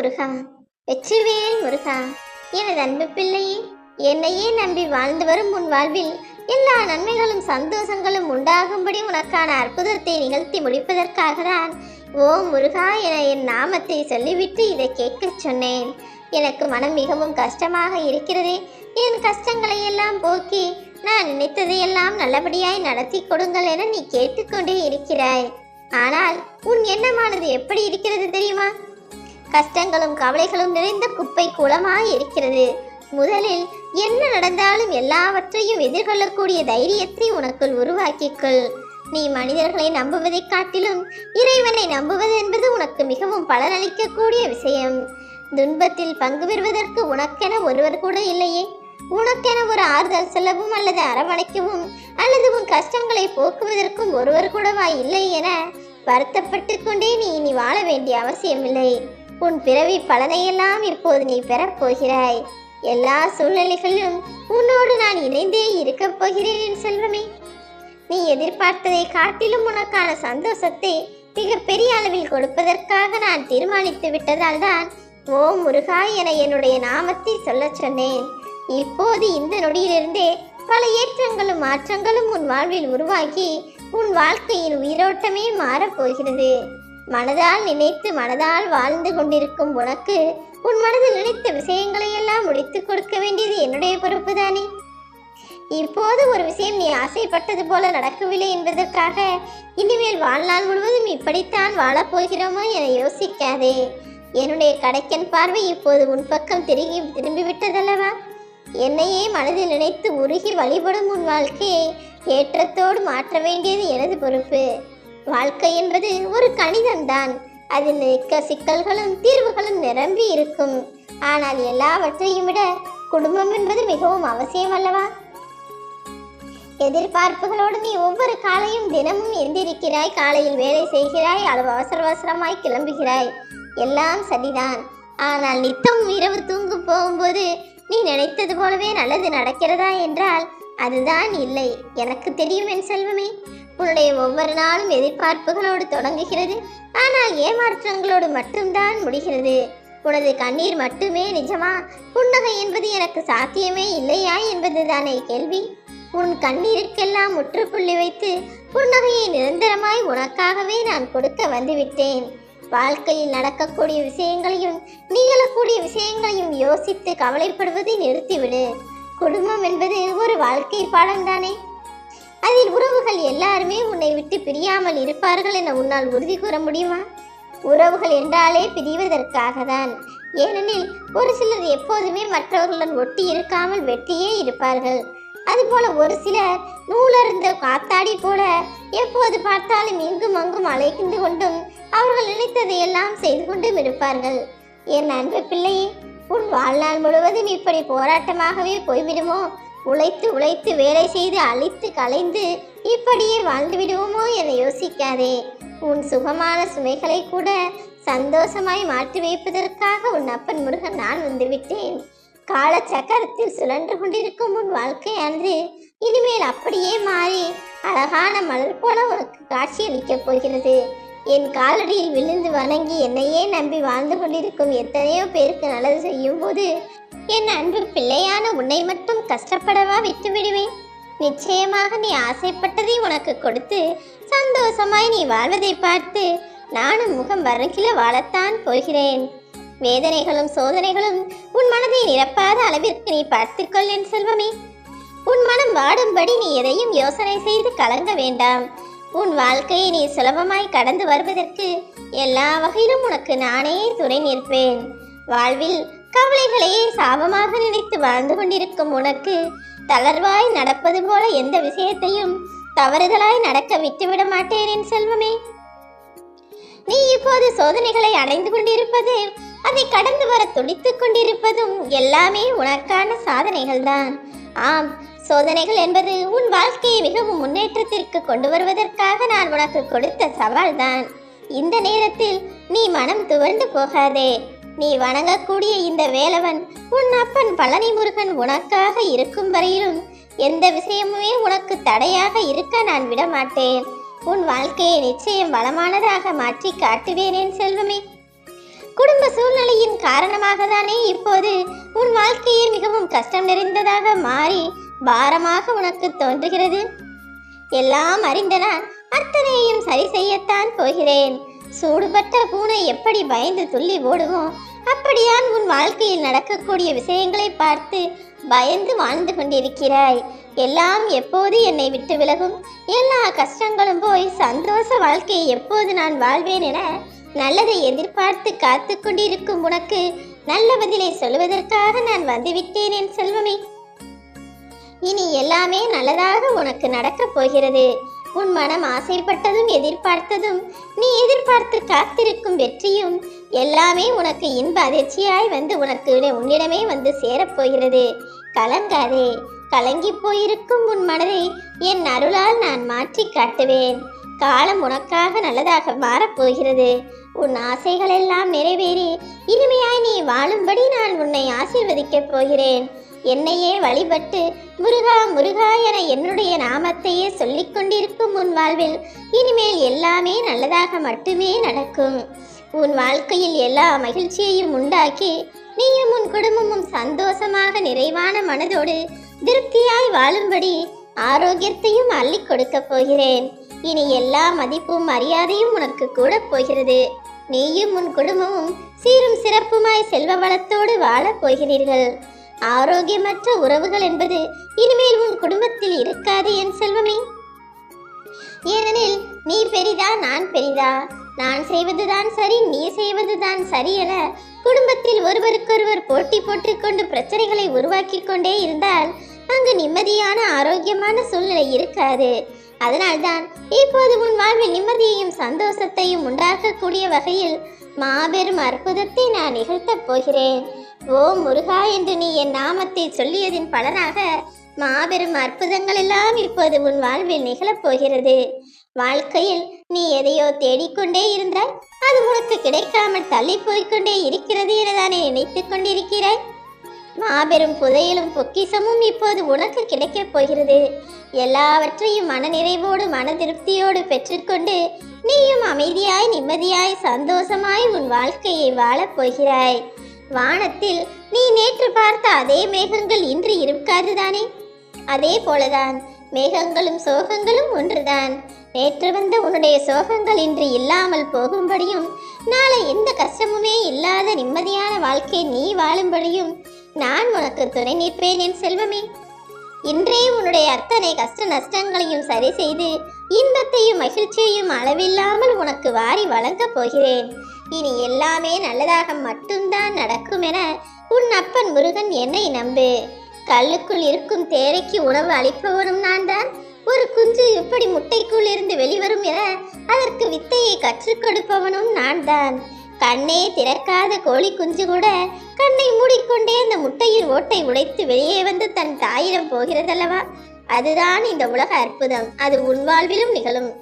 முருகா. வெற்றிவேல் முருகா. எனது அன்பு பிள்ளையே என்னையே நம்பி வாழ்ந்து வரும் உன் வாழ்வில் எல்லா நன்மைகளும் சந்தோஷங்களும் உண்டாகும்படி உனக்கான அற்புதத்தை நிகழ்த்தி முடிப்பதற்காக தான் ஓ முருகா என என் நாமத்தை சொல்லிவிட்டு இதை கேட்கச் சொன்னேன். எனக்கு மனம் மிகவும் கஷ்டமாக இருக்கிறது. என் கஷ்டங்களை எல்லாம் போக்கி நான் நினைத்ததையெல்லாம் நல்லபடியாய் நடத்தி கொடுங்கள் என நீ கேட்டுக்கொண்டே இருக்கிறாய். ஆனால் உன் எண்ணமானது எப்படி இருக்கிறது தெரியுமா? கஷ்டங்களும் கவலைகளும் நிறைந்த குப்பை குளமாய் இருக்கிறது. முதலில் என்ன நடந்தாலும் எல்லாவற்றையும் எதிர்கொள்ளக்கூடிய தைரியத்தை உனக்குள் உருவாக்கிக்கொள். நீ மனிதர்களை நம்புவதைக் காட்டிலும் இறைவனை நம்புவது என்பது உனக்கு மிகவும் பலனளிக்கக்கூடிய விஷயம். துன்பத்தில் பங்கு பெறுவதற்கு உனக்கென ஒருவர் கூட இல்லையே. உனக்கென ஒரு ஆறுதல் சொல்லவும் அல்லது அரவணைக்கவும் அல்லது உன் கஷ்டங்களை போக்குவதற்கும் ஒருவர் கூடவா இல்லை என வருத்தப்பட்டு கொண்டே நீ இனி வாழ வேண்டிய அவசியமில்லை. உன் பிறவி பலனையெல்லாம் இப்போது நீ பெறப் போகிறாய். எல்லா சூழ்நிலைகளிலும் உன்னோடு நான் இணைந்தே இருக்கப் போகிறேன் என் செல்வமே. நீ எதிர்பார்த்ததை காட்டிலும் உனக்கான சந்தோஷத்தை மிக பெரிய அளவில் கொடுப்பதற்காக நான் தீர்மானித்து விட்டதால் தான் ஓ முருகா என என்னுடைய நாமத்தை சொல்லச் சொன்னேன். இப்போது இந்த நொடியிலிருந்தே பல ஏற்றங்களும் மாற்றங்களும் உன் வாழ்வில் உருவாகி உன் வாழ்க்கையின் உயிரோட்டமே மாறப்போகிறது மனதால் நினைத்து மனதால் வாழ்ந்து கொண்டிருக்கும் உனக்கு உன் மனதில் நினைத்த விஷயங்களை எல்லாம் முடித்துக் கொடுக்க வேண்டியது என்னுடைய பொறுப்பு தானே? இப்போது ஒரு விஷயம் நீ ஆசைப்பட்டது போல நடக்கவில்லை என்பதற்காக இனிமேல் வாழ்நாள் முழுவதும் இப்படித்தான் வாழப்போகிறோமோ என யோசிக்காதே. என்னுடைய கடைக்கன் பார்வை இப்போது உன் பக்கம் திரும்பி திரும்பிவிட்டதல்லவா? என்னையே மனதில் நினைத்து உருகி வழிபடும் உன் வாழ்க்கையை ஏற்றத்தோடு மாற்ற வேண்டியது எனது பொறுப்பு. வாழ்க்கை என்பது ஒரு கணிதம்தான். அதில் மிக்க சிக்கல்களும் தீர்வுகளும் நிரம்பி இருக்கும். ஆனால் எல்லாவற்றையும் விட குடும்பம் என்பது மிகவும் அவசியம் அல்லவா? எதிர்பார்ப்புகளோடு நீ ஒவ்வொரு காலையும் தினமும் எந்திருக்கிறாய் காலையில் வேலை செய்கிறாய் அளவு அவசர அவசரமாய் கிளம்புகிறாய். எல்லாம் சரிதான். ஆனால் நித்தம் இரவு தூங்கு போகும்போது நீ நினைத்தது போலவே நல்லது நடக்கிறதா என்றால் அதுதான் இல்லை. எனக்கு தெரியும் என் செல்வமே. உன்னுடைய ஒவ்வொரு நாளும் எதிர்பார்ப்புகளோடு தொடங்குகிறது. ஆனால் ஏமாற்றங்களோடு மட்டும்தான் முடிகிறது. உனது கண்ணீர் மட்டுமே நிஜமா? புன்னகை என்பது எனக்கு சாத்தியமே இல்லையா என்பதுதானே கேள்வி. உன் கண்ணீருக்கெல்லாம் முற்றுப்புள்ளி வைத்து புன்னகையை நிரந்தரமாய் உனக்காகவே நான் கொடுக்க வந்துவிட்டேன். வாழ்க்கையில் நடக்கக்கூடிய விஷயங்களையும் நிகழக்கூடிய விஷயங்களையும் யோசித்து கவலைப்படுவதை நிறுத்திவிடு. குடும்பம் என்பது ஒரு வாழ்க்கை பாடம்தானே? அதில் உறவுகள் எல்லாருமே உன்னை விட்டு பிரியாமல் இருப்பார்கள் என உன்னால் உறுதி கூற முடியுமா? உறவுகள் என்றாலே பிரிவதற்காக தான் ஏனெனில் ஒரு சிலர் எப்போதுமே மற்றவர்களுடன் ஒட்டி இருக்காமல் வெட்டியே இருப்பார்கள். அதுபோல ஒரு சிலர் நூலருந்த காத்தாடி போல எப்போது பார்த்தாலும் இங்கும் அங்கும் அலைகிந்து கொண்டும் அவர்கள் நினைத்ததை எல்லாம் செய்து கொண்டும் இருப்பார்கள். என் அன்பு பிள்ளையே உன் வாழ்நாள் முழுவதும் இப்படி போராட்டமாகவே போய்விடுமோ? உழைத்து உழைத்து வேலை செய்து அழித்து கலைந்து இப்படியே வாழ்ந்து விடுவோமோ என யோசிக்காதே. உன் சுகமான சுமைகளை கூட சந்தோஷமாய் மாற்றி வைப்பதற்காக உன் அப்பன் முருகன் நான் வந்துவிட்டேன். கால சக்கரத்தில் சுழன்று கொண்டிருக்கும் உன் வாழ்க்கையானது இனிமேல் அப்படியே மாறி அழகான மலர் போல உனக்கு காட்சியளிக்கப் போகிறது. என் காலடியில் விழுந்து வணங்கி என்னையே நம்பி வாழ்ந்து கொண்டிருக்கும் எத்தனையோ பேருக்கு நல்லது செய்யும் போது என் அன்பு பிள்ளையான உன்னை மட்டும் கஷ்டப்படவா விட்டு விடுவேன் நிச்சயமாக நீ ஆசைப்பட்டதை உனக்கு கொடுத்து சந்தோஷமாய் நீ வாழ்வதை பார்த்து நானும் முகம் வரகில வாழத்தான் போகிறேன். வேதனைகளும் சோதனைகளும் உன் மனதை நிரப்பாத அளவிற்கு நீ பார்த்துக்கொள் என் செல்வமே. உன் மனம் வாடும்படி நீ எதையும் யோசனை செய்து கலங்க வேண்டாம். உன் வாழ்க்கையை நீ சுலபமாய் கடந்து வருவதற்கு எல்லா வகையிலும் உனக்கு நானே துணை நிற்பேன். வாழ்வில் கவலைகளையே சாபமாக நினைத்து வாழ்ந்து கொண்டிருக்கும் உனக்கு தளர்வாய் நடப்பது போல எந்த விஷயத்தையும் தவறுதலாய் நடக்க விட்டுவிட மாட்டேன் என் செல்வமே. நீ இப்போது சோதனைகளை அடைந்து கொண்டிருப்பது அதை கடந்து வர துடித்துக் கொண்டிருப்பதும் எல்லாமே உனக்கான சாதனைகள் தான் ஆம் சோதனைகள் என்பது உன் வாழ்க்கையை மிகவும் முன்னேற்றத்திற்கு கொண்டு வருவதற்காக நான் உனக்கு கொடுத்த சவால் தான் இந்த நேரத்தில் நீ மனம் துவண்டு போகாதே. நீ வணங்கக்கூடிய இந்த வேலவன் உன் அப்பன் பழனி முருகன் உனக்காக இருக்கும் வரையிலும் எந்த விஷயமுமே உனக்கு தடையாக இருக்க நான் விட மாட்டேன் உன் வாழ்க்கையை நிச்சயம் வளமானதாக மாற்றி காட்டுவேனேன் செல்வமே. குடும்ப சூழ்நிலையின் காரணமாக தானே இப்போது உன் வாழ்க்கையே மிகவும் கஷ்டம் நிறைந்ததாக மாறி பாரமாக உனக்கு தோன்றுகிறது. எல்லாம் அறிந்த நான் அத்தனையும் சரி செய்யத்தான் போகிறேன். சூடுபட்ட பூனை எப்படி பயந்து துள்ளி ஓடுவோம் அப்படியான் உன் வாழ்க்கையில் நடக்கக்கூடிய விஷயங்களை பார்த்து பயந்து வாழ்ந்து கொண்டிருக்கிறாய். எல்லாம் எப்போது என்னை விட்டு விலகும்? எல்லா கஷ்டங்களும் போய் சந்தோஷ வாழ்க்கையை எப்போது நான் வாழ்வேன் என நல்லதை எதிர்பார்த்து காத்து கொண்டிருக்கும் உனக்கு நல்ல பதிலை சொல்வதற்காக நான் வந்துவிட்டேன் என் செல்வமே. இனி எல்லாமே நல்லதாக உனக்கு நடக்கப் போகிறது. உன் மனம் ஆசைப்பட்டதும் எதிர்பார்த்ததும் நீ எதிர்பார்த்து காத்திருக்கும் வெற்றியும் எல்லாமே உனக்கு இன்ப அதிர்ச்சியாய் வந்து உனக்கு உன்னிடமே வந்து சேரப்போகிறது கலங்காதே கலங்கி போயிருக்கும் உன் மனதை என் அருளால் நான் மாற்றி காட்டுவேன். காலம் உனக்காக நல்லதாக மாறப்போகிறது உன் ஆசைகள் எல்லாம் நிறைவேறி இனிமையாய் நீ வாழும்படி நான் உன்னை ஆசீர்வதிக்கப் போகிறேன். என்னையே வழிபட்டு முருகா முருகா என என்னுடைய நாமத்தையே சொல்லிக் கொண்டிருக்கும் உன் வாழ்வில் இனிமேல் எல்லாமே நல்லதாக மட்டுமே நடக்கும். உன் வாழ்க்கையில் எல்லா மகிழ்ச்சியையும் உண்டாக்கி நீயும் உன் குடும்பமும் சந்தோஷமாக நிறைவான மனதோடு திருப்தியாய் வாழும்படி ஆரோக்கியத்தையும் அள்ளிக் கொடுக்கப் போகிறேன். இனி எல்லா மதிப்பும் மரியாதையும் உனக்கு கூட போகிறது. நீயும் உன் குடும்பமும் சீரும் சிறப்புமாய் செல்வ வளத்தோடு வாழப் போகிறீர்கள். ஆரோக்கியமற்ற உறவுகள் என்பது இனிமேல் உன் குடும்பத்தில் இருக்காது என் செல்வமே. ஏனெனில் நீ பெரிதா நான் பெரிதா. நான் செய்வதுதான் சரி நீ செய்வதுதான் சரி என குடும்பத்தில் ஒருவருக்கொருவர் போட்டி போட்டுக்கொண்டு பிரச்சனைகளை உருவாக்கி கொண்டே இருந்தால் அங்கு நிம்மதியான ஆரோக்கியமான சூழ்நிலை இருக்காது. அதனால்தான் இப்போது உன் வாழ்வில் நிம்மதியையும் சந்தோஷத்தையும் உண்டாக்கக்கூடிய வகையில் மாபெரும் அற்புதத்தை நான் நிகழ்த்தப் போகிறேன். ஓ முருகா என்று நீ என் நாமத்தை சொல்லியதின் பலனாக மாபெரும் அற்புதங்கள் எல்லாம் இப்போது உன் வாழ்வில் நிகழப் போகிறது. வாழ்க்கையில் நீ எதையோ தேடிக்கொண்டே இருந்தால் அது உனக்கு கிடைக்காமல் தள்ளி போய்க்கொண்டே இருக்கிறது எனதானே நினைத்துக் கொண்டிருக்கிறாய். மாபெரும் புதையலும் பொக்கிசமும் இப்போது உனக்கு கிடைக்கப் போகிறது. எல்லாவற்றையும் மனநிறைவோடு மன திருப்தியோடு பெற்றுக்கொண்டு நீயும் அமைதியாய் நிம்மதியாய் சந்தோஷமாய் உன் வாழ்க்கையை வாழப் போகிறாய். வானத்தில் நீ நேற்று பார்த்த அதே மேகங்கள் இன்று இருக்காதுதானே? அதே போலதான் மேகங்களும் சோகங்களும் ஒன்றுதான். நேற்று வந்த உன்னுடைய சோகங்கள் இன்று இல்லாமல் போகும்படியும் நாளை எந்த கஷ்டமுமே இல்லாத நிம்மதியான வாழ்க்கை நீ வாழும்படியும் நான் உனக்கு துணை நிற்பேன் என் செல்வமே. இன்றே உன்னுடைய அத்தனை கஷ்ட நஷ்டங்களையும் சரி செய்து இன்பத்தையும் மகிழ்ச்சியையும் அளவில்லாமல் உனக்கு வாரி வழங்கப் போகிறேன். இனி எல்லாமே நல்லதாக மட்டும்தான் நடக்கும் என உன் அப்பன் முருகன் என்னை நம்பு. கல்லுக்குள் இருக்கும் தேரைக்கு உணவு அளிப்பவனும் நான் தான். ஒரு குஞ்சு எப்படி முட்டைக்குள் இருந்து வெளிவரும் என அதற்கு வித்தையை கற்றுக் கொடுப்பவனும் நான் தான். கண்ணே திறக்காத கோழி குஞ்சு கூட கண்ணை மூடிக்கொண்டே அந்த முட்டையில் ஓட்டை உடைத்து வெளியே வந்து தன் தாயிடம் போகிறதல்லவா? அதுதான் இந்த உலக அற்புதம். அது உன் வாழ்விலும் நிகழும்.